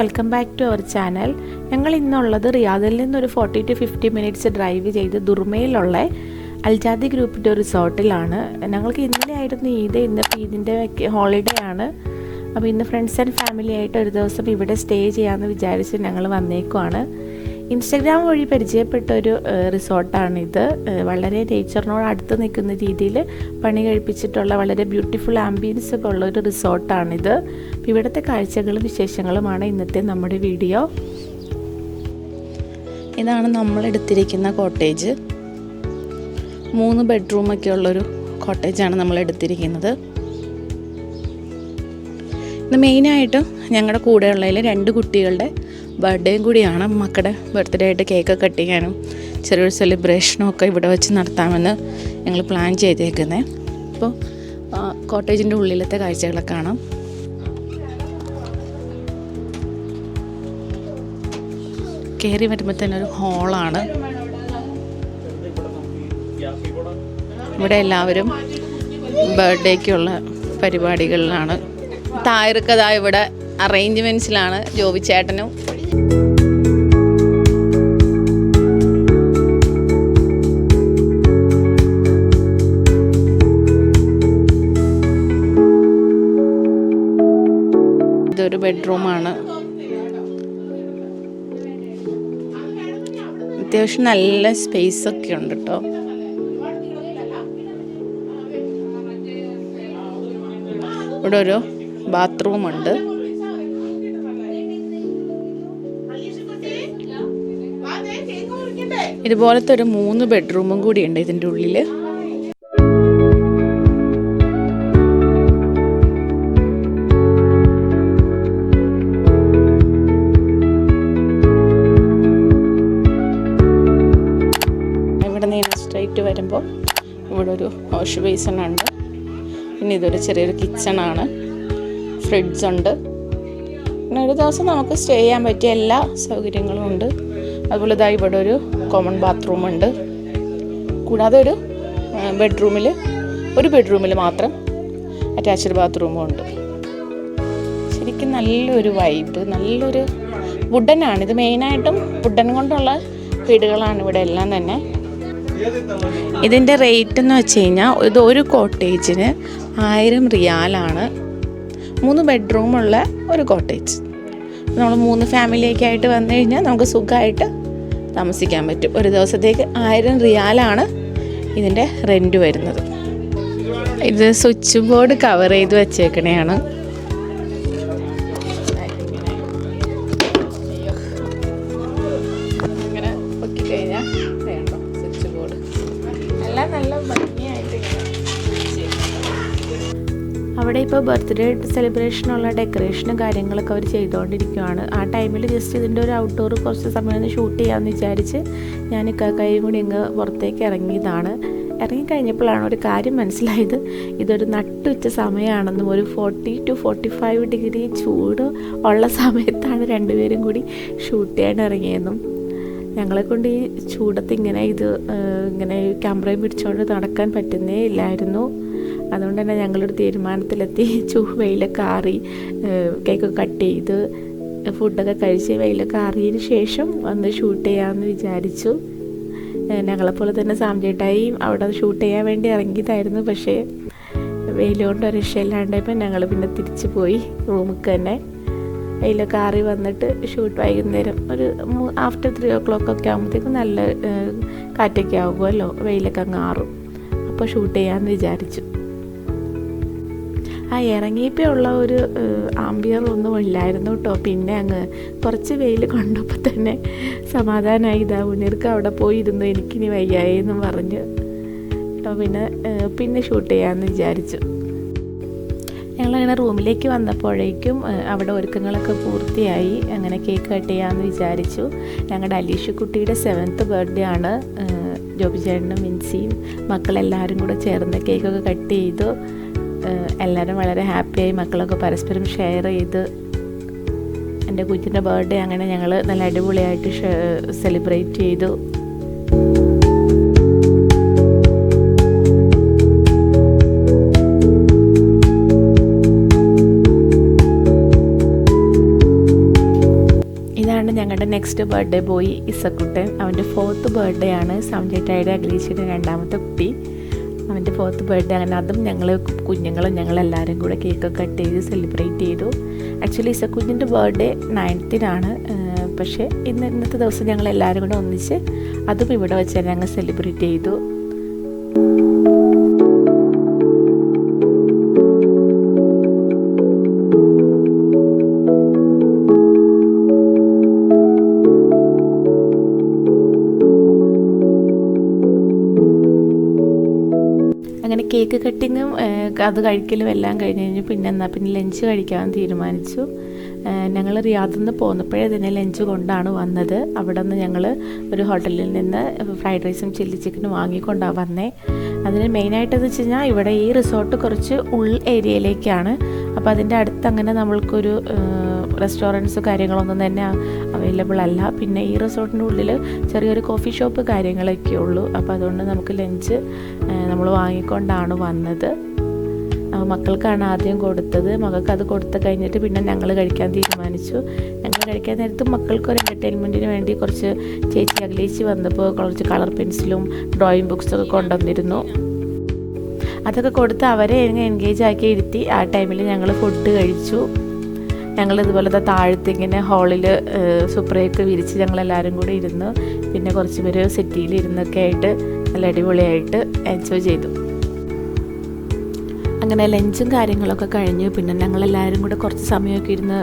Welcome back to our channel ഞങ്ങൾ ഇന്നുള്ളത് റിയാദിൽ നിന്നൊരു forty to fifty minutes drive ചെയ്ത് ദുർമയിലുള്ള അൽജാദി ഗ്രൂപ്പിന്റെ ഒരു റിസോർട്ടിലാണ്. ഞങ്ങൾക്ക് ഇന്നലെ ആയിരുന്നു ഈദ് ഇന്നിപ്പോൾ ഈദിന്റെ ഹോളിഡേ ആണ്. അപ്പോൾ ഇന്ന് ഫ്രണ്ട്സ് ആൻഡ് ഫാമിലി ആയിട്ട് ഒരു ദിവസം ഇവിടെ സ്റ്റേ ചെയ്യാമെന്ന് വിചാരിച്ച് ഞങ്ങൾ വന്നേക്കുവാണ്. ഇൻസ്റ്റഗ്രാം വഴി പരിചയപ്പെട്ട ഒരു റിസോർട്ടാണിത്. വളരെ നേച്ചറിനോട് അടുത്ത് നിൽക്കുന്ന രീതിയിൽ പണി കഴിപ്പിച്ചിട്ടുള്ള വളരെ ബ്യൂട്ടിഫുൾ ആംബിയൻസ് ഒക്കെ ഉള്ള ഒരു റിസോർട്ടാണിത്. ഇവിടുത്തെ കാഴ്ചകളും വിശേഷങ്ങളുമാണ് ഇന്നത്തെ നമ്മുടെ വീഡിയോ. ഇതാണ് നമ്മൾ എടുത്തിരിക്കുന്ന കോട്ടേജ് മൂന്ന് ബെഡ്റൂമൊക്കെ ഉള്ളൊരു കോട്ടേജാണ് നമ്മൾ എടുത്തിരിക്കുന്നത്. ഇത് മെയിനായിട്ടും ഞങ്ങളുടെ കൂടെയുള്ളതിൽ രണ്ട് കുട്ടികളുടെ ബർത്ത്ഡേയും കൂടിയാണ് മക്കളുടെ ബർത്ത്ഡേ ആയിട്ട് കേക്ക് കട്ട് ചെയ്യാനും ചെറിയൊരു സെലിബ്രേഷനും ഒക്കെ ഇവിടെ വെച്ച് നടത്താമെന്ന് ഞങ്ങൾ പ്ലാൻ ചെയ്തേക്കുന്നത് അപ്പോൾ കോട്ടേജിന്റെ ഉള്ളിലത്തെ കാഴ്ചകളൊക്കെ കാണാം. കയറി വരുമ്പോൾ തന്നെ ഒരു ഹോളാണ് ഇവിടെ എല്ലാവരും ബർത്ത്ഡേക്കുള്ള പരിപാടികളിലാണ്. തായർക്കതാ ഇവിടെ അറേഞ്ച്മെന്റ്സിലാണ് ജോബി ചേട്ടനും ഇതൊരു ബെഡ്റൂമാണ്. അത്യാവശ്യം നല്ല സ്പേസ് ഒക്കെ ഉണ്ട് കേട്ടോ ഇവിടെ ഒരു ബാത്റൂം ഇതുപോലത്തെ ഒരു മൂന്ന് ബെഡ്റൂമും കൂടി ഉണ്ട് ഇതിന്റെ ഉള്ളിൽ സ്ട്രൈറ്റ് വരുമ്പോൾ ഇവിടെ ഒരു വാഷ് ബേസൺ ഉണ്ട്. പിന്നെ ഇതൊരു ചെറിയൊരു കിച്ചണാണ് ഫ്രിഡ്ജ് ഉണ്ട്. പിന്നെ ഒരു ദിവസം നമുക്ക് സ്റ്റേ ചെയ്യാൻ പറ്റിയ എല്ലാ സൗകര്യങ്ങളും ഉണ്ട്. അതുപോലെ ഇതാ ഇവിടെ ഒരു കോമൺ ബാത്റൂം ഉണ്ട്. കൂടാതെ ഒരു ബെഡ്റൂമിൽ ഒരു ബെഡ്റൂമിൽ മാത്രം അറ്റാച്ച്ഡ് ബാത്റൂമും ഉണ്ട്. ശരിക്കും നല്ലൊരു വൈബ് നല്ലൊരു വുഡനാണ് ഇത് മെയിനായിട്ടും വുഡൻ കൊണ്ടുള്ള വീടുകളാണ് ഇവിടെ എല്ലാം തന്നെ. ഇതിന്റെ റേറ്റ് എന്ന് വെച്ച് കഴിഞ്ഞാൽ ഇത് ഒരു കോട്ടേജിന് ആയിരം റിയാലാണ് മൂന്ന് ബെഡ്റൂമുള്ള ഒരു കോട്ടേജ് നമ്മൾ മൂന്ന് ഫാമിലിയൊക്കെ ആയിട്ട് വന്നു കഴിഞ്ഞാൽ നമുക്ക് സുഖമായിട്ട് താമസിക്കാൻ പറ്റും. ഒരു ദിവസത്തേക്ക് ആയിരം റിയാലാണ് ഇതിന്റെ റെന്റ് വരുന്നത്. ഇത് സ്വിച്ച് ബോർഡ് കവർ ചെയ്ത് വെച്ചേക്കണെയാണ്. ബർത്ത്ഡേ സെലിബ്രേഷനുള്ള ഡെക്കറേഷനും കാര്യങ്ങളൊക്കെ അവർ ചെയ്തുകൊണ്ടിരിക്കുകയാണ് ആ ടൈമിൽ ജസ്റ്റ് ഇതിന്റെ ഒരു ഔട്ട്ഡോർ കുറച്ച് സമയം ഒന്ന് ഷൂട്ട് ചെയ്യാമെന്ന് വിചാരിച്ച് ഞാൻ ഇക്കാക്കയും കൂടി ഇങ്ങ് പുറത്തേക്ക് ഇറങ്ങിയതാണ്. ഇറങ്ങിക്കഴിഞ്ഞപ്പോഴാണ് ഒരു കാര്യം മനസ്സിലായത്. ഇതൊരു നട്ടുച്ച സമയമാണെന്നും ഒരു forty to forty five degree ചൂട് ഉള്ള സമയത്താണ് രണ്ടുപേരും കൂടി ഷൂട്ട് ചെയ്യാൻ ഇറങ്ങിയതെന്നും ഞങ്ങളെ കൊണ്ട് ഈ ചൂടത്ത് ഇങ്ങനെ ഇത് ഇങ്ങനെ ക്യാമറയും പിടിച്ചുകൊണ്ട് നടക്കാൻ പറ്റുന്നേ ഇല്ലായിരുന്നു. അതുകൊണ്ട് തന്നെ ഞങ്ങളൊരു തീരുമാനത്തിലെത്തി. ചൂ വെയിലൊക്കെ ആറി കേക്ക് കട്ട് ചെയ്ത് ഫുഡൊക്കെ കഴിച്ച് വെയിലൊക്കെ ആറിയതിന് ശേഷം വന്ന് ഷൂട്ട് ചെയ്യാമെന്ന് വിചാരിച്ചു. ഞങ്ങളെപ്പോലെ തന്നെ സാംജേട്ടായും അവിടെ ഷൂട്ട് ചെയ്യാൻ വേണ്ടി ഇറങ്ങിയതായിരുന്നു. പക്ഷേ വെയിലുകൊണ്ട് ഒരു രക്ഷയില്ലാണ്ടായപ്പോൾ ഞങ്ങൾ പിന്നെ തിരിച്ചു പോയി റൂമിൽ തന്നെ. വെയിലൊക്കെ ആറി വന്നിട്ട് ഷൂട്ട് വൈകുന്നേരം ഒരു ആഫ്റ്റർ ത്രീ ഓ ക്ലോക്ക് ഒക്കെ ആകുമ്പോഴത്തേക്കും നല്ല കാറ്റൊക്കെ ആകുമല്ലോ വെയിലൊക്കെ അങ്ങ് ആറും. അപ്പോൾ ഷൂട്ട് ചെയ്യാമെന്ന് വിചാരിച്ചു. ആ ഇറങ്ങിയപ്പോൾ ഉള്ള ഒരു ആംബിയർ ഒന്നും ഇല്ലായിരുന്നു കേട്ടോ പിന്നെ അങ്ങ് കുറച്ച് വെയിൽ കൊണ്ടപ്പോൾ തന്നെ സമാധാനമായി ഇതാ ഉണ്ണിർക്ക് അവിടെ പോയി ഇരുന്നു എനിക്കിനി വയ്യായി എന്നും പറഞ്ഞ് പിന്നെ പിന്നെ ഷൂട്ട് ചെയ്യാമെന്ന് വിചാരിച്ചു. ഞങ്ങളങ്ങനെ റൂമിലേക്ക് വന്നപ്പോഴേക്കും അവിടെ ഒരുക്കങ്ങളൊക്കെ പൂർത്തിയായി. അങ്ങനെ കേക്ക് കട്ട് ചെയ്യാമെന്ന് വിചാരിച്ചു. ഞങ്ങളുടെ അലീഷ കുട്ടിയുടെ സെവൻത്ത് ബർത്ത്ഡേ ആണ്. ജോബി ചേട്ടനും മിൻസിയും മക്കളെല്ലാവരും കൂടെ ചേർന്ന് കേക്കൊക്കെ കട്ട് ചെയ്തു. എല്ലാവരും വളരെ ഹാപ്പിയായി മക്കളൊക്കെ പരസ്പരം ഷെയർ ചെയ്ത് എന്റെ കുഞ്ഞിന്റെ ബർത്ത്ഡേ അങ്ങനെ ഞങ്ങൾ നല്ല അടിപൊളിയായിട്ട് സെലിബ്രേറ്റ് ചെയ്തു. ഞങ്ങളുടെ നെക്സ്റ്റ് ബർത്ത്ഡേ ബോയ് ഇസക്കുട്ടൻ. അവന്റെ ഫോർത്ത് ബർത്ത്ഡേ ആണ്. സംജേട്ടായുടെ അഖിലേഷിയുടെ രണ്ടാമത്തെ കുട്ടി. അവന്റെ ഫോർത്ത് ബർത്ത്ഡേ അങ്ങനെ അതും ഞങ്ങൾ കുഞ്ഞുങ്ങളും ഞങ്ങളെല്ലാവരും കൂടെ കേക്കൊക്കെ കട്ട് ചെയ്ത് സെലിബ്രേറ്റ് ചെയ്തു. ആക്ച്വലി ഇസക്കുഞ്ഞിന്റെ ബർത്ത്ഡേ നയൻത്തിനാണ് പക്ഷേ ഇന്ന് ഇന്നത്തെ ദിവസം ഞങ്ങൾ എല്ലാവരും കൂടെ ഒന്നിച്ച് അതും ഇവിടെ വെച്ച് ഞങ്ങൾ സെലിബ്രേറ്റ് ചെയ്തു. അങ്ങനെ കേക്ക് കട്ടിങ്ങും അത് കഴിക്കലും എല്ലാം കഴിഞ്ഞ് കഴിഞ്ഞ് പിന്നെ എന്നാൽ പിന്നെ ലഞ്ച് കഴിക്കാൻ തീരുമാനിച്ചു. ഞങ്ങൾ റിയാദിൽ നിന്ന് പോന്നപ്പോഴേ തന്നെ ലഞ്ച് കൊണ്ടാണ് വന്നത്. അവിടെ നിന്ന് ഞങ്ങൾ ഒരു ഹോട്ടലിൽ നിന്ന് ഫ്രൈഡ് റൈസും ചില്ലി ചിക്കനും വാങ്ങിക്കൊണ്ടാണ് വന്നേ. അതിന് മെയിനായിട്ടെന്ന് വെച്ച് കഴിഞ്ഞാൽ ഇവിടെ ഈ റിസോർട്ട് കുറച്ച് ഉൾ ഏരിയയിലേക്കാണ്. അപ്പോൾ അതിന്റെ അടുത്ത് അങ്ങനെ നമ്മൾക്കൊരു റെസ്റ്റോറന്റ്സ് കാര്യങ്ങളൊന്നും തന്നെ അവൈലബിൾ അല്ല. പിന്നെ ഈ റിസോർട്ടിന്റെ ഉള്ളിൽ ചെറിയൊരു കോഫി ഷോപ്പ് കാര്യങ്ങളൊക്കെ ഉള്ളൂ. അപ്പോൾ അതുകൊണ്ട് നമുക്ക് ലഞ്ച് നമ്മൾ വാങ്ങിക്കൊണ്ടാണ് വന്നത്. മക്കൾക്കാണ് ആദ്യം കൊടുത്തത്. മകൾക്ക് അത് കൊടുത്ത് കഴിഞ്ഞിട്ട് പിന്നെ ഞങ്ങൾ കഴിക്കാൻ തീരുമാനിച്ചു. ഞങ്ങൾ കഴിക്കാൻ നേരത്ത് മക്കൾക്ക് ഒരു എന്റർടൈൻമെന്റിന് വേണ്ടി കുറച്ച് ചേച്ചി അകലേച്ചി വന്നപ്പോൾ കുറച്ച് കളർ പെൻസിലും ഡ്രോയിങ് ബുക്സൊക്കെ കൊണ്ടുവന്നിരുന്നു. അതൊക്കെ കൊടുത്ത് അവരെ എൻഗേജ് ആക്കി ഇരുത്തി. ആ ടൈമിൽ ഞങ്ങൾ ഫുഡ് കഴിച്ചു. ഞങ്ങൾ ഇതുപോലെ താഴത്തിങ്ങനെ ഹാളിൽ സുപ്രയൊക്കെ വിരിച്ച് ഞങ്ങളെല്ലാവരും കൂടി ഇരുന്ന് പിന്നെ കുറച്ച് പേര് സെറ്റിയിൽ ഇരുന്നൊക്കെ ആയിട്ട് നല്ല അടിപൊളിയായിട്ട് എൻജോയ് ചെയ്തു. അങ്ങനെ ലഞ്ചും കാര്യങ്ങളൊക്കെ കഴിഞ്ഞു. പിന്നെ ഞങ്ങളെല്ലാവരും കൂടെ കുറച്ച് സമയമൊക്കെ ഇരുന്ന്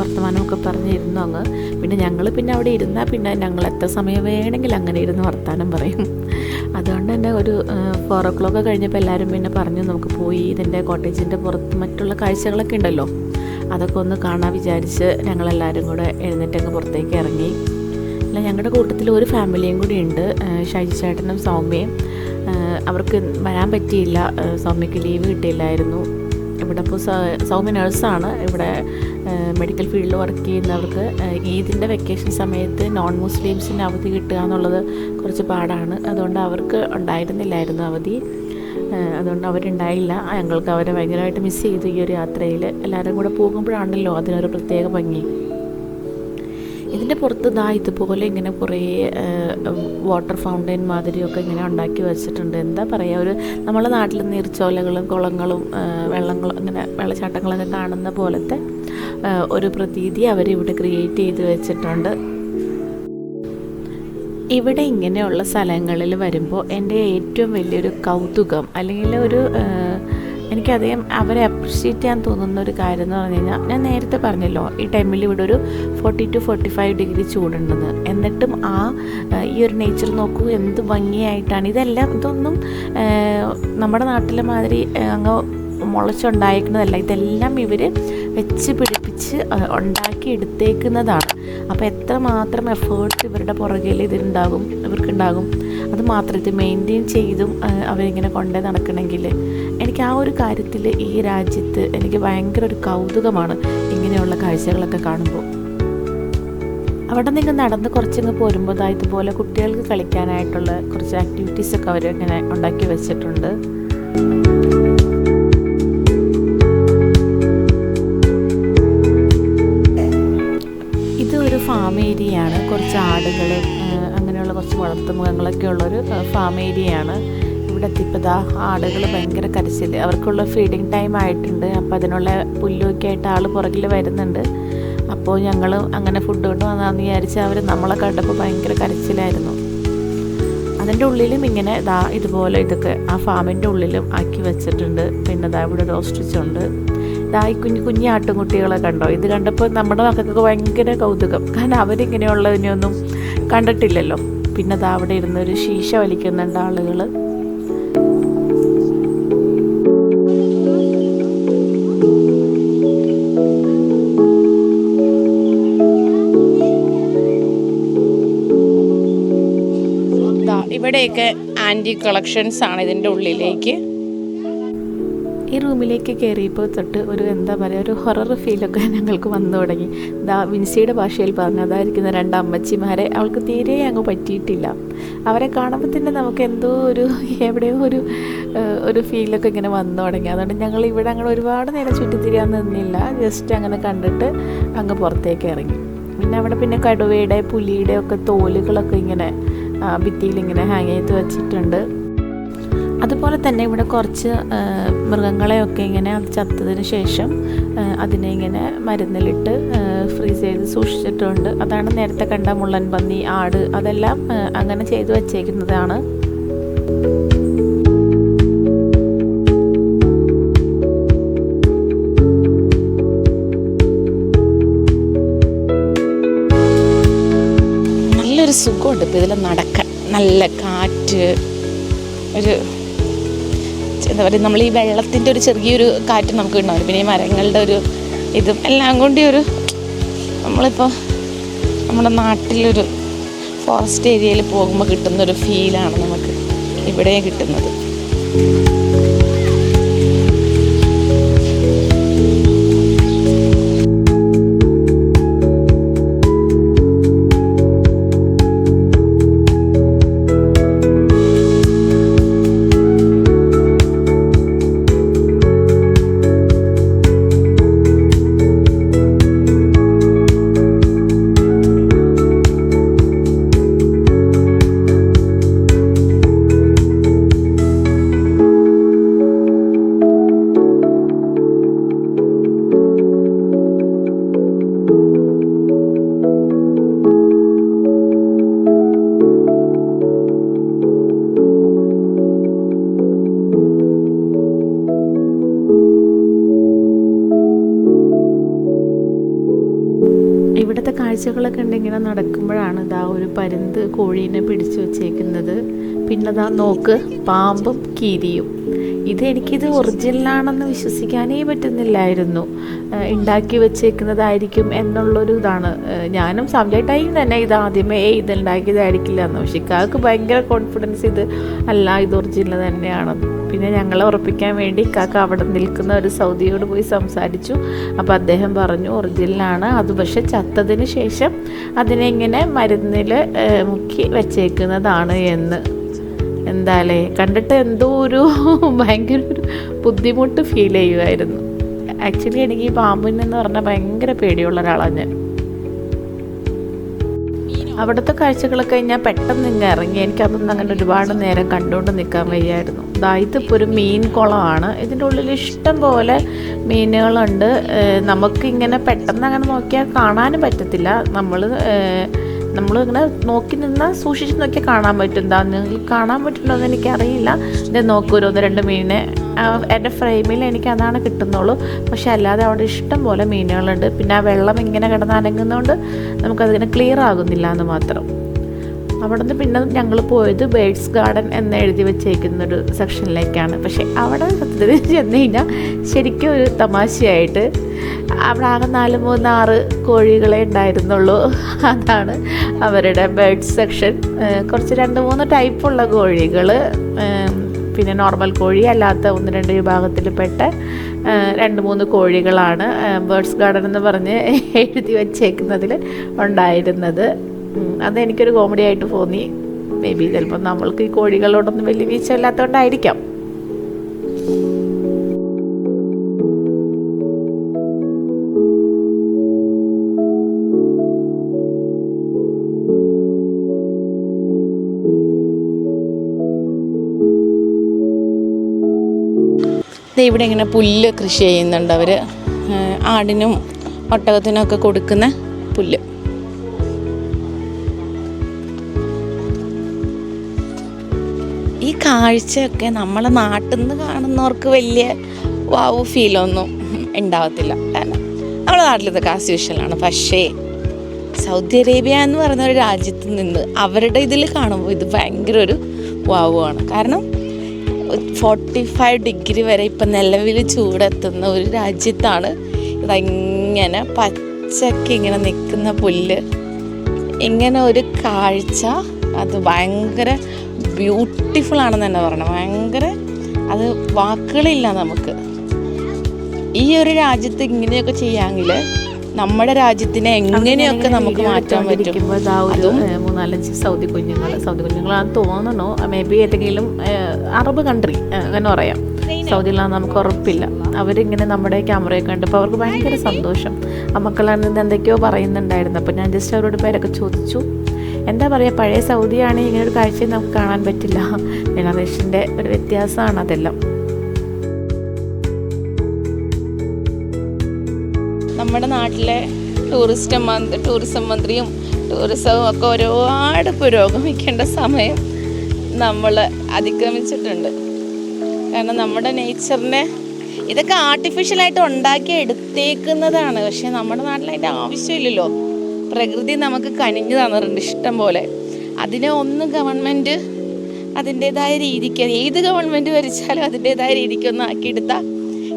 വർത്തമാനമൊക്കെ പറഞ്ഞിരുന്നു അങ്ങ്. പിന്നെ ഞങ്ങൾ പിന്നെ അവിടെ ഇരുന്നാൽ പിന്നെ ഞങ്ങൾ എത്ര സമയം വേണമെങ്കിൽ അങ്ങനെ ഇരുന്ന് വർത്തമാനം പറയും. അതുകൊണ്ട് തന്നെ ഒരു ഫോർ ഒ ക്ലോക്ക് കഴിഞ്ഞപ്പോൾ എല്ലാവരും പിന്നെ പറഞ്ഞു നമുക്ക് പോയി ഇതിന്റെ കോട്ടേജിന്റെ പുറത്ത് മറ്റുള്ള കാഴ്ചകളൊക്കെ ഉണ്ടല്ലോ. അതൊക്കെ ഒന്ന് കാണാൻ വിചാരിച്ച് ഞങ്ങളെല്ലാവരും കൂടെ എഴുന്നേറ്റങ്ങ് പുറത്തേക്ക് ഇറങ്ങി. അല്ല ഞങ്ങളുടെ കൂട്ടത്തിൽ ഒരു ഫാമിലിയും കൂടി ഉണ്ട് ഷൈജി ചേട്ടനും സൗമ്യയും. അവർക്ക് വരാൻ പറ്റിയില്ല സൗമ്യക്ക് ലീവ് കിട്ടിയില്ലായിരുന്നു. ഇവിടെ ഇപ്പോൾ സൗമ്യ നഴ്സാണ്. ഇവിടെ മെഡിക്കൽ ഫീൽഡിൽ വർക്ക് ചെയ്യുന്നവർക്ക് ഈദിന്റെ വെക്കേഷൻ സമയത്ത് നോൺ മുസ്ലിംസിന് അവധി കിട്ടുക എന്നുള്ളത് കുറച്ച് പാടാണ്. അതുകൊണ്ട് അവർക്ക് ഉണ്ടായിരുന്നില്ലായിരുന്നു അവധി. അതുകൊണ്ട് അവരുണ്ടായില്ല. ഞങ്ങൾക്ക് അവരെ ഭയങ്കരമായിട്ട് മിസ് ചെയ്തു ഈ ഒരു യാത്രയിൽ. എല്ലാവരും കൂടെ പോകുമ്പോഴാണല്ലോ അതിനൊരു പ്രത്യേക ഭംഗി. ഇതിന്റെ പുറത്ത് ദാ ഇതുപോലെ ഇങ്ങനെ കുറേ വാട്ടർ ഫൗണ്ടൻ മാതിരിയൊക്കെ ഇങ്ങനെ ഉണ്ടാക്കി വെച്ചിട്ടുണ്ട്. എന്താ പറയുക ഒരു നമ്മളെ നാട്ടിൽ നീർച്ചോലകളും കുളങ്ങളും വെള്ളങ്ങളും അങ്ങനെ വെള്ളച്ചാട്ടങ്ങളൊക്കെ കാണുന്ന പോലത്തെ ഒരു പ്രതീതി അവരിവിടെ ക്രിയേറ്റ് ചെയ്ത് വെച്ചിട്ടുണ്ട്. ഇവിടെ ഇങ്ങനെയുള്ള സ്ഥലങ്ങളിൽ വരുമ്പോൾ എന്റെ ഏറ്റവും വലിയൊരു കൗതുകം അല്ലെങ്കിൽ ഒരു എനിക്കധികം അവരെ അപ്രിഷ്യേറ്റ് ചെയ്യാൻ തോന്നുന്ന ഒരു കാര്യം എന്ന് പറഞ്ഞു കഴിഞ്ഞാൽ ഞാൻ നേരത്തെ പറഞ്ഞല്ലോ ഈ ടൈമിൽ ഇവിടെ ഒരു forty to forty five degree ചൂടുണ്ടെന്ന്. എന്നിട്ടും ആ ഈ ഒരു നേച്ചർ നോക്കൂ എന്ത് ഭംഗിയായിട്ടാണ്. ഇതെല്ലാം ഇതൊന്നും നമ്മുടെ നാട്ടിലെ മാതിരി അങ്ങ് മുളച്ചുണ്ടായിരിക്കുന്നതല്ല ഇതെല്ലാം ഇവർ വെച്ച് പിടിപ്പിച്ച് ഉണ്ടാക്കി എടുത്തേക്കുന്നതാണ് അപ്പോൾ എത്രമാത്രം എഫേർട്സ് ഇവരുടെ പുറകിൽ ഇതിനുണ്ടാകും ഇവർക്കുണ്ടാകും. അത് മാത്രം ഇത് മെയിന്റെയിൻ ചെയ്തും അവരിങ്ങനെ കൊണ്ടേ നടക്കണമെങ്കിൽ എനിക്ക് ആ ഒരു കാര്യത്തിൽ ഈ രാജ്യത്ത് എനിക്ക് ഭയങ്കര ഒരു കൗതുകമാണ് ഇങ്ങനെയുള്ള കാഴ്ചകളൊക്കെ കാണുമ്പോൾ. അവിടെ നിങ്ങൾ നടന്ന് കുറച്ചങ്ങ് പോരുമ്പോൾ ഇതുപോലെ കുട്ടികൾക്ക് കളിക്കാനായിട്ടുള്ള കുറച്ച് ആക്ടിവിറ്റീസൊക്കെ അവർ ഉണ്ടാക്കി വെച്ചിട്ടുണ്ട്. വളർത്തുമൃഗങ്ങളൊക്കെ ഉള്ളൊരു ഫാം ഏരിയയാണ് ഇവിടെ എത്തിയപ്പോൾ ആടുകൾ ഭയങ്കര കരച്ചിൽ അവർക്കുള്ള ഫീഡിങ് ടൈം ആയിട്ടുണ്ട്. അപ്പോൾ അതിനുള്ള പുല്ലൊക്കെ ആയിട്ട് ആൾ പുറകിൽ വരുന്നുണ്ട്. അപ്പോൾ ഞങ്ങൾ അങ്ങനെ ഫുഡ് കൊണ്ട് വന്നാന്ന് വിചാരിച്ച് അവർ നമ്മളെ കണ്ടപ്പോൾ ഭയങ്കര കരച്ചിലായിരുന്നു. അതിന്റെ ഉള്ളിലും ഇങ്ങനെ ഇതാ ഇതുപോലെ ഇതൊക്കെ ആ ഫാമിന്റെ ഉള്ളിലും ആക്കി വെച്ചിട്ടുണ്ട്. പിന്നെ ഇതാ ഇവിടെ ഡോസ്റ്റിച്ചുണ്ട് ഇതാ ഈ കുഞ്ഞു കുഞ്ഞു ആട്ടുംകുട്ടികളെ കണ്ടോ? ഇത് കണ്ടപ്പോൾ നമ്മുടെ മക്കൾക്ക് ഭയങ്കര കൗതുകം. കാരണം അവരിങ്ങനെയുള്ളതിനെയൊന്നും കണ്ടിട്ടില്ലല്ലോ. പിന്നെ അവിടെ ഇരുന്നൊരു ശീശ വലിക്കുന്നുണ്ട് ആളുകൾ ഇവിടെയൊക്കെ ആന്റി കളക്ഷൻസ് ആണ് ഇതിന്റെ ഉള്ളിലേക്ക്. ഈ റൂമിലേക്ക് കയറിയപ്പോൾ തൊട്ട് ഒരു എന്താ പറയുക ഒരു ഹൊറർ ഫീലൊക്കെ ഞങ്ങൾക്ക് വന്നു തുടങ്ങി. ദാ വിൻസിയുടെ ഭാഷയിൽ പറഞ്ഞു അതായിരിക്കുന്ന രണ്ട് അമ്മച്ചിമാരെ അവൾക്ക് തീരെ അങ്ങ് പറ്റിയിട്ടില്ല. അവരെ കാണുമ്പോൾ തന്നെ നമുക്ക് എന്തോ ഒരു എവിടെയോ ഒരു ഒരു ഫീലൊക്കെ ഇങ്ങനെ വന്നു തുടങ്ങി. അതുകൊണ്ട് ഞങ്ങൾ ഇവിടെ അങ്ങനെ ഒരുപാട് നേരം ചുറ്റിത്തിരിയാൻ നിന്നില്ല. ജസ്റ്റ് അങ്ങനെ കണ്ടിട്ട് അങ്ങ് പുറത്തേക്ക് ഇറങ്ങി. പിന്നെ അവിടെ പിന്നെ കടുവയുടെ പുലിയുടെ ഒക്കെ തോലുകളൊക്കെ ഇങ്ങനെ ഭിത്തിയിൽ ഇങ്ങനെ ഹാങ് ചെയ്ത് വെച്ചിട്ടുണ്ട്. അതുപോലെ തന്നെ ഇവിടെ കുറച്ച് മൃഗങ്ങളെയൊക്കെ ഇങ്ങനെ ചത്തതിന് ശേഷം അതിനെ ഇങ്ങനെ മരുന്നിലിട്ട് ഫ്രീസ് ചെയ്ത് സൂക്ഷിച്ചിട്ടുണ്ട്. അതാണ് നേരത്തെ കണ്ട മുള്ളൻ പന്നി ആട് അതെല്ലാം അങ്ങനെ ചെയ്തു വച്ചേക്കുന്നതാണ്. നല്ലൊരു സുഖമുണ്ട്. ഇപ്പോൾ ഇതിൽ നടക്കാൻ നല്ല കാറ്റ് ഒരു എന്താ പറയുക നമ്മൾ ഈ വെള്ളത്തിന്റെ ഒരു ചെറിയൊരു കാറ്റ് നമുക്ക് ഉണ്ടാവും പിന്നെ ഈ മരങ്ങളുടെ ഒരു ഇതും എല്ലാം കൊണ്ട് ഒരു നമ്മളിപ്പോൾ നമ്മുടെ നാട്ടിലൊരു ഫോറസ്റ്റ് ഏരിയയിൽ പോകുമ്പോൾ കിട്ടുന്നൊരു ഫീലാണ് നമുക്ക് ഇവിടെ കിട്ടുന്നത്. കാഴ്ചകളൊക്കെ ഉണ്ട് ഇങ്ങനെ നടക്കുമ്പോഴാണ് ഇതാ ഒരു പരുന്ത് കോഴീനെ പിടിച്ചു വച്ചേക്കുന്നത്. പിന്നെ ഇതാ നോക്ക് പാമ്പും കീരിയും. ഇത് എനിക്കിത് ഒറിജിനലാണെന്ന് വിശ്വസിക്കാനേ പറ്റുന്നില്ലായിരുന്നു. ഉണ്ടാക്കി വെച്ചേക്കുന്നതായിരിക്കും എന്നുള്ളൊരു ഇതാണ്. ഞാനും ആയി തന്നെ ഇത് ആദ്യമേ "ഏയ് ഇത് ഉണ്ടാക്കിയതായിരിക്കില്ല എന്ന് പക്ഷേ ഇക്കാർക്ക് ഭയങ്കര കോൺഫിഡൻസ് ഇത് അല്ല ഇത് ഒറിജിനൽ തന്നെയാണ്. പിന്നെ ഞങ്ങളെ ഉറപ്പിക്കാൻ വേണ്ടി കാക്ക അവിടെ നിൽക്കുന്ന ഒരു സൗദിയോട് പോയി സംസാരിച്ചു. അപ്പോൾ അദ്ദേഹം പറഞ്ഞു ഒറിജിനലാണ്. അത് പക്ഷെ ചത്തതിന് ശേഷം അതിനെ ഇങ്ങനെ മരുന്നിൽ മുക്കി വെച്ചേക്കുന്നതാണ് എന്ന്. എന്താലേ കണ്ടിട്ട് എന്തോ ഒരു ഭയങ്കര ഒരു ബുദ്ധിമുട്ട് ഫീൽ ചെയ്യുമായിരുന്നു ആക്ച്വലി എനിക്ക് ഈ പാമ്പിനെന്ന് പറഞ്ഞാൽ ഭയങ്കര പേടിയുള്ള ഒരാളാണ് ഞാൻ. അവിടുത്തെ കാഴ്ചകളൊക്കെ ഞാൻ പെട്ടെന്ന് ഇങ്ങ് ഇറങ്ങി. എനിക്കതൊന്നും അങ്ങനെ ഒരുപാട് നേരം കണ്ടുകൊണ്ട് നിൽക്കാൻ വയ്യായിരുന്നു. ദാ ഇതിപ്പോൾ ഒരു മീൻ കുളമാണ്. ഇതിന്റെ ഉള്ളിൽ ഇഷ്ടം പോലെ മീനുകളുണ്ട്. നമുക്ക് ഇങ്ങനെ പെട്ടെന്ന് അങ്ങനെ നോക്കിയാൽ കാണാനും പറ്റത്തില്ല. നമ്മൾ നമ്മൾ ഇങ്ങനെ നോക്കി നിന്നാൽ സൂക്ഷിച്ച് നോക്കിയാൽ കാണാൻ പറ്റും. എന്താ നിങ്ങൾക്ക് കാണാൻ പറ്റുന്നുണ്ടോ എന്ന് എനിക്കറിയില്ല. ഇത് നോക്കൂ ഒരു ഒന്ന് രണ്ട് മീനിനെ എന്റെ ഫ്രെയിമിൽ എനിക്ക് അതാണ് കിട്ടുന്നുള്ളൂ. പക്ഷേ അല്ലാതെ അവിടെ ഇഷ്ടം പോലെ മീനുകളുണ്ട്. പിന്നെ ആ വെള്ളം ഇങ്ങനെ കിടന്ന് അനങ്ങുന്നതുകൊണ്ട് നമുക്കതിങ്ങനെ ക്ലിയർ ആകുന്നില്ല എന്ന് മാത്രം. അവിടെ നിന്ന് പിന്നെ ഞങ്ങൾ പോയത് ബേഡ്സ് ഗാർഡൻ എന്ന് എഴുതി വെച്ചേക്കുന്ന ഒരു സെക്ഷനിലേക്കാണ്. പക്ഷേ അവിടെ സത്യത്തിൽ ചെന്ന് കഴിഞ്ഞാൽ ശരിക്കും ഒരു തമാശയായിട്ട് അവിടെ ആകെ നാല് മൂന്ന് ആറ് കോഴികളെ ഉണ്ടായിരുന്നുള്ളൂ. അതാണ് അവരുടെ ബേഡ്സ് സെക്ഷൻ കുറച്ച് രണ്ട് മൂന്ന് ടൈപ്പുള്ള കോഴികൾ പിന്നെ നോർമൽ കോഴി അല്ലാത്ത ഒന്ന് രണ്ട് വിഭാഗത്തിൽപ്പെട്ട പെട്ട രണ്ട് മൂന്ന് കോഴികളാണ് ബേഡ്സ് ഗാർഡൻ എന്ന് പറഞ്ഞ് എഴുതി വച്ചേക്കുന്നതിൽ ഉണ്ടായിരുന്നത്. അത് അതെനിക്കൊരു കോമഡി ആയിട്ട് തോന്നി. മേ ബി ചിലപ്പോൾ നമ്മൾക്ക് ഈ കോഴികളോടൊന്നും വലിയ വീഴ്ചയില്ലാത്തതുകൊണ്ടായിരിക്കാം ദേ ഇവിടെ ഇങ്ങനെ പുല്ല് കൃഷി ചെയ്യുന്നുണ്ട് അവർ ആടിനും ഒട്ടകത്തിനൊക്കെ കൊടുക്കുന്ന പുല്ല്. ഈ കാഴ്ചയൊക്കെ നമ്മളെ നാട്ടിൽ നിന്ന് കാണുന്നവർക്ക് വലിയ വാവ് ഫീലൊന്നും ഉണ്ടാവത്തില്ല. കാരണം നമ്മുടെ നാട്ടിൽ ഇതൊക്കെ ആസ് യൂഷ്വലാണ് പക്ഷേ സൗദി അറേബ്യ എന്ന് പറയുന്ന ഒരു രാജ്യത്ത് നിന്ന് അവരുടെ ഇതിൽ കാണുമ്പോൾ ഇത് ഭയങ്കര ഒരു വാവുമാണ് കാരണം ഫോർട്ടി ഫൈവ് ഡിഗ്രി വരെ ഇപ്പം നിലവിൽ ചൂടെത്തുന്ന ഒരു രാജ്യത്താണ്. ഇതങ്ങനെ പച്ചക്ക് ഇങ്ങനെ നിൽക്കുന്ന പുല്ല്. ഇങ്ങനെ ഒരു കാഴ്ച അത് ഭയങ്കര ബ്യൂട്ടിഫുൾ ആണെന്ന് തന്നെ പറയണം. ഭയങ്കര അത് വാക്കുകളില്ല നമുക്ക്. ഈ ഒരു രാജ്യത്ത് ഇങ്ങനെയൊക്കെ ചെയ്യാമെങ്കിൽ നമ്മുടെ രാജ്യത്തിനെ എങ്ങനെയൊക്കെ നമുക്ക് മാറ്റാൻ പറ്റും? അതും മൂന്നാലഞ്ച് സൗദി കുഞ്ഞുങ്ങൾ സൗദി കുഞ്ഞുങ്ങളാന്ന് തോന്നണോ മേ ബി ഏതെങ്കിലും അറബ് കൺട്രി അങ്ങനെ പറയാം. സൗദിയിലാണെന്ന് നമുക്ക് ഉറപ്പില്ല. അവരിങ്ങനെ നമ്മുടെ ക്യാമറയെ കണ്ടപ്പോൾ അവർക്ക് ഭയങ്കര സന്തോഷം. ആ മക്കളാണെന്ന് എന്തൊക്കെയോ പറയുന്നുണ്ടായിരുന്നു. അപ്പോൾ ഞാൻ ജസ്റ്റ് അവരോട് പേരൊക്കെ ചോദിച്ചു. എന്താ പറയുക പഴയ സൗദിയാണെങ്കിൽ ഇങ്ങനെ ഒരു കാഴ്ചയും നമുക്ക് കാണാൻ പറ്റില്ല. ബംഗ്ലാദേശിന്റെ ഒരു വ്യത്യാസമാണ് അതെല്ലാം. നമ്മുടെ നാട്ടിലെ ടൂറിസ്റ്റ് മന്ത്രി ടൂറിസം മന്ത്രിയും ടൂറിസവും ഒക്കെ ഒരുപാട് പുരോഗമിക്കേണ്ട സമയം നമ്മൾ അതിക്രമിച്ചിട്ടുണ്ട്. കാരണം നമ്മുടെ നേച്ചറിനെ ഇതൊക്കെ ആർട്ടിഫിഷ്യലായിട്ട് ഉണ്ടാക്കി എടുത്തേക്കുന്നതാണ്. പക്ഷേ നമ്മുടെ അതിന്റെ ആവശ്യമില്ലല്ലോ. പ്രകൃതി നമുക്ക് കനിഞ്ഞു തന്നിട്ടുണ്ട് ഇഷ്ടം പോലെ അതിനെ ഒന്ന് ഗവൺമെന്റ് അതിന്റേതായ രീതിക്ക് ഏത് ഗവൺമെന്റ് ഭരിച്ചാലും അതിന്റേതായ രീതിക്ക് ഒന്ന് ആക്കിയെടുത്താൽ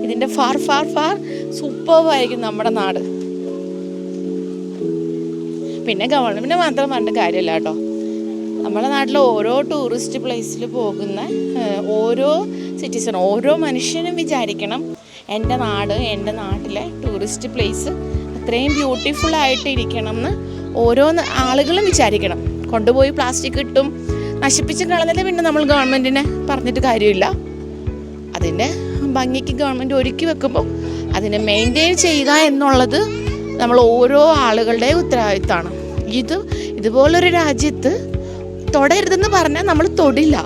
ഇതിന്റെ ഫാർ ഫാർ ഫാർ സൂപ്പർവായിരിക്കും നമ്മുടെ നാട്. പിന്നെ ഗവൺമെന്റ് മാത്രം പറഞ്ഞിട്ട് കാര്യമില്ല കേട്ടോ. നമ്മുടെ നാട്ടിലെ ഓരോ ടൂറിസ്റ്റ് പ്ലേസിൽ പോകുന്ന ഓരോ സിറ്റിസൺ ഓരോ മനുഷ്യനും വിചാരിക്കണം എന്റെ നാട് എന്റെ നാട്ടിലെ ടൂറിസ്റ്റ് പ്ലേസ് അത്രയും ബ്യൂട്ടിഫുൾ ആയിട്ട് ഇരിക്കണം എന്ന് ഓരോ ആളുകളും വിചാരിക്കണം. കൊണ്ടുപോയി പ്ലാസ്റ്റിക് ഇട്ടും നശിപ്പിച്ച് കളഞ്ഞിട്ട് പിന്നെ നമ്മൾ ഗവൺമെന്റിനെ പറഞ്ഞിട്ട് കാര്യമില്ല. അതിന്റെ ഭംഗിക്ക് ഗവൺമെന്റ് ഒരുക്കി വെക്കുമ്പോൾ അതിനെ മെയിന്റെയിൻ ചെയ്യുക എന്നുള്ളത് നമ്മൾ ഓരോ ആളുകളുടെ ഉത്തരവാദിത്തമാണ് ഇത് ഇതുപോലൊരു രാജ്യത്ത് തൊടരുതെന്ന് പറഞ്ഞാൽ നമ്മൾ തൊടില്ല.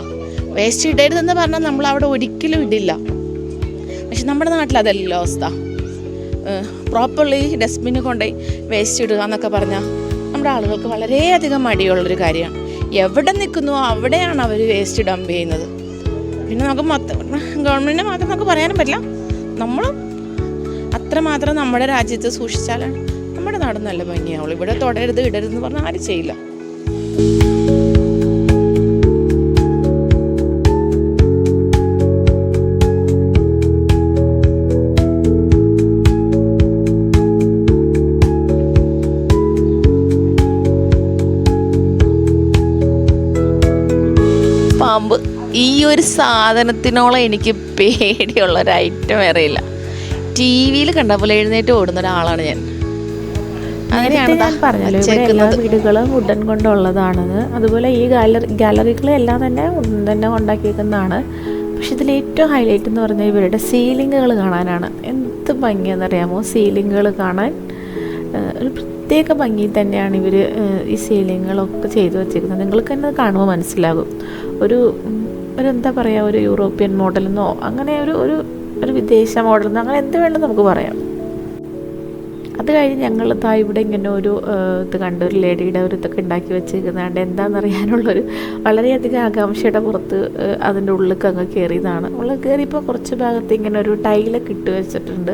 വേസ്റ്റ് ഇടരുതെന്ന് പറഞ്ഞാൽ നമ്മൾ അവിടെ ഒരിക്കലും ഇടില്ല. പക്ഷെ നമ്മുടെ നാട്ടിൽ അതല്ലല്ലോ അവസ്ഥ. പ്രോപ്പർലി ഡസ്റ്റ്ബിന് കൊണ്ടുപോയി വേസ്റ്റ് ഇടുക എന്നൊക്കെ പറഞ്ഞാൽ നമ്മുടെ ആളുകൾക്ക് വളരെയധികം മടിയുള്ളൊരു കാര്യമാണ്. എവിടെ നിൽക്കുന്നു അവിടെയാണ് അവർ വേസ്റ്റ് ഡംപ് ചെയ്യുന്നത്. പിന്നെ നമുക്ക് മൊത്തം ഗവൺമെന്റിനെ മാത്രം നമുക്ക് പറയാനും പറ്റില്ല. നമ്മളും അത്രമാത്രം നമ്മുടെ രാജ്യത്ത് സൂക്ഷിച്ചാലാണ് നമ്മുടെ നാട് നല്ല ഭംഗിയാവുള്ളൂ. ഇവിടെ തൊടരുത് ഇടരുതെന്ന് പറഞ്ഞാൽ ആരും ചെയ്യില്ല. ഒരു സാധനത്തിനോളം എനിക്ക് പേടിയുള്ള ഒരു ഐറ്റം വേറെയില്ല ടി വിയിൽ കണ്ട പോലെ എഴുന്നേറ്റ് ഓടുന്ന ഒരാളാണ് ഞാൻ. അങ്ങനെയാണ് വീടുകളും വുഡൻ കൊണ്ടുള്ളതാണെന്ന്. അതുപോലെ ഈ ഗാലറി ഗാലറികളെല്ലാം തന്നെ ഉടൻ തന്നെ ഉണ്ടാക്കിയേക്കുന്നതാണ് പക്ഷെ ഇതിൽ ഏറ്റവും ഹൈലൈറ്റ് എന്ന് പറഞ്ഞാൽ ഇവരുടെ സീലിങ്ങുകൾ കാണാനാണ്. എന്ത് ഭംഗിയാണെന്നറിയാമോ? സീലിങ്ങുകൾ കാണാൻ ഒരു പ്രത്യേക ഭംഗി തന്നെയാണ് ഇവർ ഈ സീലിങ്ങുകളൊക്കെ ചെയ്തു വെച്ചിരിക്കുന്നത്. നിങ്ങൾക്ക് തന്നെ കാണുമ്പോൾ മനസ്സിലാകും. ഒരു എന്താ പറയുക ഒരു യൂറോപ്യൻ മോഡലെന്നോ അങ്ങനെ ഒരു ഒരു ഒരു വിദേശ മോഡലെന്നോ അങ്ങനെ എന്ത് വേണമെന്ന് നമുക്ക് പറയാം. അത് കഴിഞ്ഞ് ഞങ്ങൾ താ ഇവിടെ ഇങ്ങനെ ഒരു ഇത് കണ്ടു ഒരു ലേഡിയുടെ ഒരു ഇതൊക്കെ ഉണ്ടാക്കി വെച്ചിരിക്കുന്നതുകൊണ്ട് എന്താണെന്നറിയാനുള്ളൊരു വളരെയധികം ആകാംക്ഷയുടെ പുറത്ത് അതിന്റെ ഉള്ളിലേക്ക് അങ്ങ് കയറിയതാണ് ഉള്ളിൽ കയറിയപ്പോൾ കുറച്ച് ഭാഗത്ത് ഇങ്ങനെ ഒരു ടൈലൊക്കെ ഇട്ട് വെച്ചിട്ടുണ്ട്.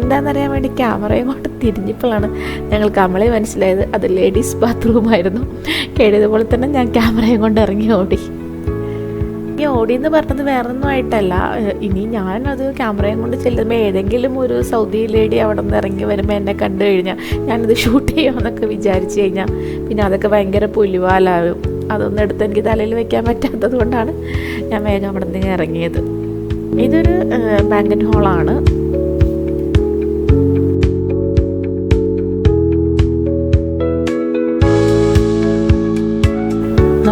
എന്താണെന്നറിയാൻ വേണ്ടി ക്യാമറയും കൊണ്ട് തിരിഞ്ഞപ്പോഴാണ് ഞങ്ങൾ കമളെ മനസ്സിലായത്. അത് ലേഡീസ് ബാത്റൂമായിരുന്നു. കേടിയതുപോലെ തന്നെ ഞാൻ ക്യാമറയും കൊണ്ട് ഇറങ്ങി ഓടി. ഈ ഓടിയെന്ന് പറഞ്ഞത് വേറൊന്നും ആയിട്ടല്ല. ഇനി ഞാനത് ക്യാമറയും കൊണ്ട് ചെല്ലുമ്പോൾ ഏതെങ്കിലും ഒരു സൗദി ലേഡി അവിടെ നിന്ന് ഇറങ്ങി വരുമ്പോൾ എന്നെ കണ്ടു കഴിഞ്ഞാൽ ഞാനത് ഷൂട്ട് ചെയ്യാമെന്നൊക്കെ വിചാരിച്ചു കഴിഞ്ഞാൽ പിന്നെ അതൊക്കെ ഭയങ്കര പുലിവാലാവും അതൊന്നും എടുത്ത് എനിക്ക് തലയിൽ വെക്കാൻ പറ്റാത്തത് കൊണ്ടാണ് ഞാൻ വേഗം അവിടെ നിന്ന് ഇറങ്ങിയത്. ഇതൊരു ബാങ്കറ്റ് ഹാളാണ്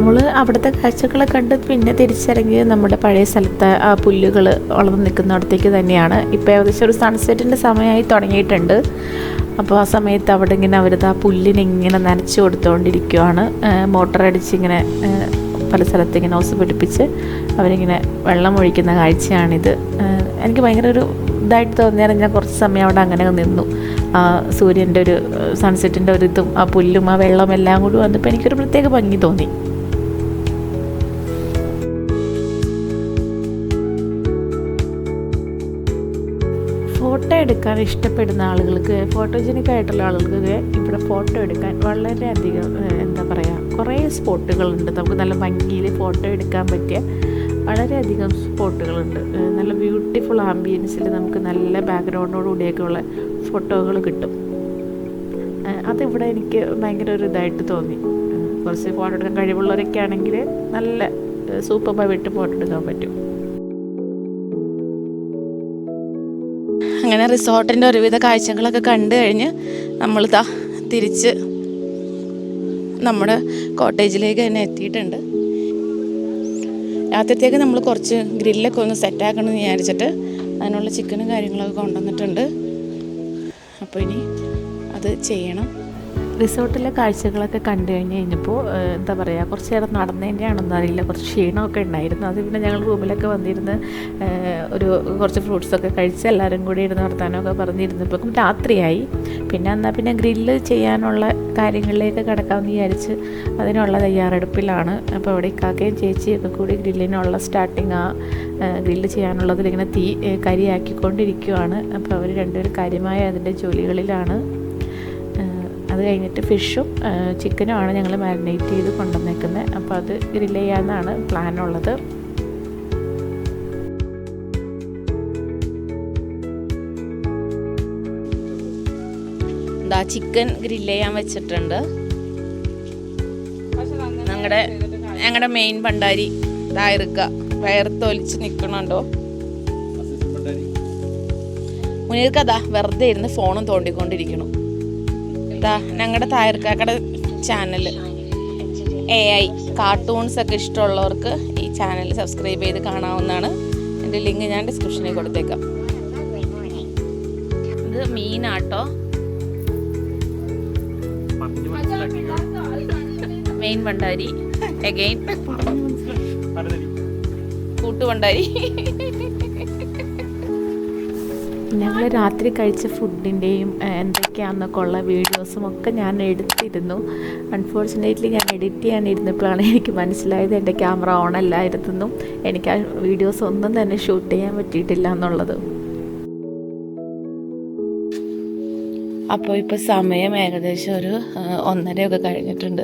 നമ്മൾ അവിടുത്തെ കാഴ്ചകളെ കണ്ട് പിന്നെ തിരിച്ചിറങ്ങിയത് നമ്മുടെ പഴയ സ്ഥലത്തെ ആ പുല്ലുകൾ വളർന്ന് നിൽക്കുന്നിടത്തേക്ക് തന്നെയാണ്. ഇപ്പോൾ ഏകദേശം ഒരു സൺസെറ്റിന്റെ സമയമായി തുടങ്ങിയിട്ടുണ്ട്. അപ്പോൾ ആ സമയത്ത് അവിടെ ഇങ്ങനെ അവരത് ആ പുല്ലിനെ ഇങ്ങനെ നനച്ചു കൊടുത്തുകൊണ്ടിരിക്കുവാണ് മോട്ടർ അടിച്ച് ഇങ്ങനെ ഏഹ്, പല സ്ഥലത്ത് ഇങ്ങനെ ഓസ് പിടിപ്പിച്ച് അവരിങ്ങനെ വെള്ളം ഒഴിക്കുന്ന കാഴ്ചയാണിത്. എനിക്ക് ഭയങ്കര ഒരു ഇതായിട്ട് തോന്നിയാൽ ഞാൻ കുറച്ച് സമയം അവിടെ അങ്ങനെ നിന്നു. ആ സൂര്യന്റെ ഒരു സൺസെറ്റിന്റെ ഒരു ഇതും ആ പുല്ലും ആ വെള്ളം എല്ലാം കൂടി വന്നപ്പോൾ എനിക്കൊരു പ്രത്യേക ഭംഗി തോന്നി. എടുക്കാൻ ഇഷ്ടപ്പെടുന്ന ആളുകൾക്ക് ഫോട്ടോജനിക് ആയിട്ടുള്ള ആളുകൾക്ക് ഇവിടെ ഫോട്ടോ എടുക്കാൻ വളരെയധികം എന്താ പറയുക കുറേ സ്പോട്ടുകളുണ്ട്. നമുക്ക് നല്ല ഭംഗിയിൽ ഫോട്ടോ എടുക്കാൻ പറ്റിയ വളരെയധികം സ്പോട്ടുകളുണ്ട്. നല്ല ബ്യൂട്ടിഫുൾ ആംബിയൻസിൽ നമുക്ക് നല്ല ബാക്ക്ഗ്രൗണ്ടോടുകൂടിയൊക്കെ ഉള്ള ഫോട്ടോകൾ കിട്ടും. അതിവിടെ എനിക്ക് ഭയങ്കര ഒരു ഇതായിട്ട് തോന്നി. കുറച്ച് ഫോട്ടോ എടുക്കാൻ കഴിവുള്ളവരൊക്കെ ആണെങ്കിൽ നല്ല സൂപ്പർബായിട്ട് ഫോട്ടോ എടുക്കാൻ പറ്റും. അങ്ങനെ റിസോർട്ടിന്റെ ഒരുവിധ കാഴ്ചകളൊക്കെ കണ്ടു കഴിഞ്ഞ് നമ്മൾ ഇതാ തിരിച്ച് നമ്മുടെ കോട്ടേജിലേക്ക് തന്നെ എത്തിയിട്ടുണ്ട്. രാത്രിത്തേക്ക് നമ്മൾ കുറച്ച് ഗ്രില്ലൊക്കെ ഒന്ന് സെറ്റാക്കണമെന്ന് വിചാരിച്ചിട്ട് അതിനുള്ള ചിക്കനും കാര്യങ്ങളൊക്കെ കൊണ്ടുവന്നിട്ടുണ്ട്. അപ്പോൾ ഇനി അത് ചെയ്യണം. റിസോർട്ടിലെ കാഴ്ചകളൊക്കെ കണ്ടു കഴിഞ്ഞ് കഴിഞ്ഞപ്പോൾ എന്താ പറയുക കുറച്ച് നേരം നടന്നതിന്റെ ആണെന്ന് അറിയില്ല. കുറച്ച് ക്ഷീണമൊക്കെ ഉണ്ടായിരുന്നു. അത് പിന്നെ ഞങ്ങൾ റൂമിലൊക്കെ വന്നിരുന്ന് ഒരു കുറച്ച് ഫ്രൂട്ട്സൊക്കെ കഴിച്ച് എല്ലാവരും കൂടി ഇരുന്ന് വർത്താനമൊക്കെ പറഞ്ഞിരുന്നപ്പോഴേക്കും രാത്രിയായി. പിന്നെ എന്നാൽ പിന്നെ ഗ്രില്ല് ചെയ്യാനുള്ള കാര്യങ്ങളിലേക്ക് കിടക്കാമെന്ന് വിചാരിച്ച് അതിനുള്ള തയ്യാറെടുപ്പിലാണ്. അപ്പോൾ അവിടെ ഇക്കാക്കയും ചേച്ചിയൊക്കെ കൂടി ഗ്രില്ലിനുള്ള സ്റ്റാർട്ടിങ് ആ ഗ്രില്ല് ചെയ്യാനുള്ളതിൽ ഇങ്ങനെ തീ കരിയാക്കിക്കൊണ്ടിരിക്കുകയാണ് അപ്പോൾ അവർ രണ്ടുപേരും കാര്യമായ അതിന്റെ ജോലികളിലാണ്. അത് കഴിഞ്ഞിട്ട് ഫിഷും ചിക്കനും ആണ് ഞങ്ങൾ മാരിനേറ്റ് ചെയ്ത് കൊണ്ടുവന്നേക്കുന്നത് അപ്പോൾ അത് ഗ്രില്ല് ചെയ്യാമെന്നാണ് പ്ലാൻ ഉള്ളത്. എന്താ ചിക്കൻ ഗ്രില്ല് ചെയ്യാൻ വെച്ചിട്ടുണ്ട്. ഞങ്ങളുടെ ഞങ്ങളുടെ മെയിൻ ഭണ്ടാരി ഇതായിരിക്ക വയർത്തൊലിച്ച് നിൽക്കണുണ്ടോ മുനീർക്ക് അതാ വെറുതെ ഇരുന്ന് ഫോണും തോണ്ടിക്കൊണ്ടിരിക്കണു ഇതാ ഞങ്ങളുടെ തായർക്കാക്കട ചാനൽ എ ഐ കാർട്ടൂൺസ് ഒക്കെ ഇഷ്ടമുള്ളവർക്ക് ഈ ചാനൽ സബ്സ്ക്രൈബ് ചെയ്ത് കാണാവുന്നതാണ്. എന്റെ ലിങ്ക് ഞാൻ ഡിസ്ക്രിപ്ഷനിൽ കൊടുത്തേക്കാം. ഇത് മീനാട്ടോ. മെയിൻ ഭണ്ടാരി കൂട്ടു കൂട്ടുഭണ്ടാരി ഞങ്ങൾ രാത്രി കഴിച്ച ഫുഡിന്റെയും എന്തൊക്കെയാണെന്നൊക്കെ ഉള്ള വീഡിയോസും ഒക്കെ ഞാൻ എടുത്തിരുന്നു. അൺഫോർച്ചുനേറ്റ്ലി ഞാൻ എഡിറ്റ് ചെയ്യാൻ ഇരുന്നപ്പോഴാണ് എനിക്ക് മനസ്സിലായത് എന്റെ ക്യാമറ ഓൺ അല്ലായിരുന്നു എനിക്ക് ആ വീഡിയോസ് ഒന്നും തന്നെ ഷൂട്ട് ചെയ്യാൻ പറ്റിയിട്ടില്ല എന്നുള്ളത് അപ്പോൾ ഇപ്പോൾ സമയം ഏകദേശം ഒരു ഒന്നരയൊക്കെ കഴിഞ്ഞിട്ടുണ്ട്.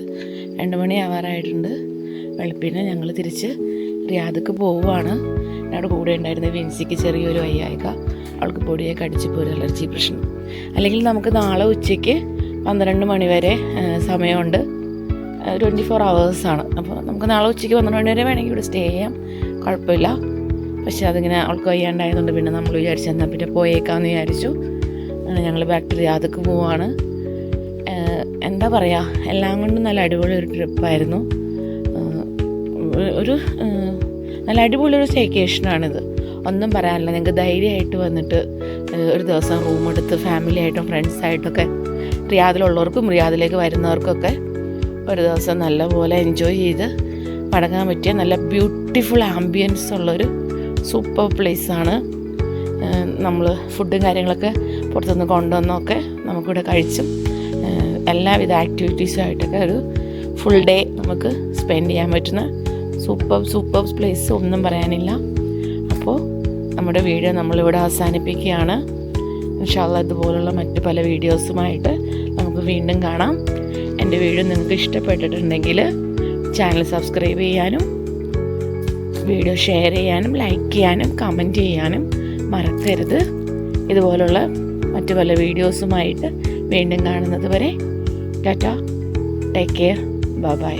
രണ്ട് മണി ആവാറായിട്ടുണ്ട്. വെളുപ്പിന് ഞങ്ങൾ തിരിച്ച് റിയാദക്ക് പോവുകയാണ് ഞങ്ങളുടെ കൂടെ ഉണ്ടായിരുന്ന വിൻസിക്ക് ചെറിയൊരു വയ്യായിക. അവൾക്ക് പൊടിയൊക്കെ അടിച്ച് ഒരു അലർജി പ്രശ്നം. അല്ലെങ്കിൽ നമുക്ക് നാളെ ഉച്ചയ്ക്ക് പന്ത്രണ്ട് മണി വരെ സമയമുണ്ട്. ട്വന്റി ഫോർ അവേഴ്സാണ് അപ്പോൾ നമുക്ക് നാളെ ഉച്ചയ്ക്ക് പന്ത്രണ്ട് മണി വരെ വേണമെങ്കിൽ ഇവിടെ സ്റ്റേ ചെയ്യാം. കുഴപ്പമില്ല. പക്ഷെ അതിങ്ങനെ അവൾക്ക് വയ്യാണ്ടായതുകൊണ്ട് പിന്നെ നമ്മൾ വിചാരിച്ചു എന്നാൽ പിന്നെ പോയേക്കാമെന്ന് വിചാരിച്ചു. ഞങ്ങൾ ബാക്ക് ടു റിയാദക്ക് പോവാണ്. എന്താ പറയുക എല്ലാം കൊണ്ടും നല്ല അടിപൊളി ഒരു ട്രിപ്പായിരുന്നു ഒരു നല്ല അടിപൊളി ഒരു സ്റ്റേക്കേഷനാണിത് ഒന്നും പറയാനില്ല. നിങ്ങൾക്ക് ധൈര്യമായിട്ട് വന്നിട്ട് ഒരു ദിവസം റൂം എടുത്ത് ഫാമിലിയായിട്ടും ഫ്രണ്ട്സായിട്ടൊക്കെ റിയാദിലുള്ളവർക്കും റിയാദിലേക്ക് വരുന്നവർക്കൊക്കെ ഒരു ദിവസം നല്ലപോലെ എൻജോയ് ചെയ്ത് മടങ്ങാൻ പറ്റിയ നല്ല ബ്യൂട്ടിഫുൾ ആംബിയൻസ് ഉള്ളൊരു സൂപ്പർ പ്ലേസാണ് നമ്മൾ ഫുഡും കാര്യങ്ങളൊക്കെ പുറത്തുനിന്ന് കൊണ്ടുവന്നൊക്കെ നമുക്കിവിടെ കഴിച്ചും എല്ലാവിധ ആക്ടിവിറ്റീസും ആയിട്ടൊക്കെ ഒരു ഫുൾ ഡേ നമുക്ക് സ്പെൻഡ് ചെയ്യാൻ പറ്റുന്ന സൂപ്പർ സൂപ്പർ പ്ലേസ് ഒന്നും പറയാനില്ല. നമ്മുടെ വീഡിയോ നമ്മളിവിടെ അവസാനിപ്പിക്കുകയാണ്. ഇൻഷാല്ല ഇതുപോലുള്ള മറ്റ് പല വീഡിയോസുമായിട്ട് നമുക്ക് വീണ്ടും കാണാം. എന്റെ വീഡിയോ നിങ്ങൾക്ക് ഇഷ്ടപ്പെട്ടിട്ടുണ്ടെങ്കിൽ ചാനൽ സബ്സ്ക്രൈബ് ചെയ്യാനും വീഡിയോ ഷെയർ ചെയ്യാനും ലൈക്ക് ചെയ്യാനും കമന്റ് ചെയ്യാനും മറക്കരുത്. ഇതുപോലുള്ള മറ്റു പല വീഡിയോസുമായിട്ട് വീണ്ടും കാണുന്നത് വരെ ടാറ്റ ടേക്ക് കെയർ ബൈ.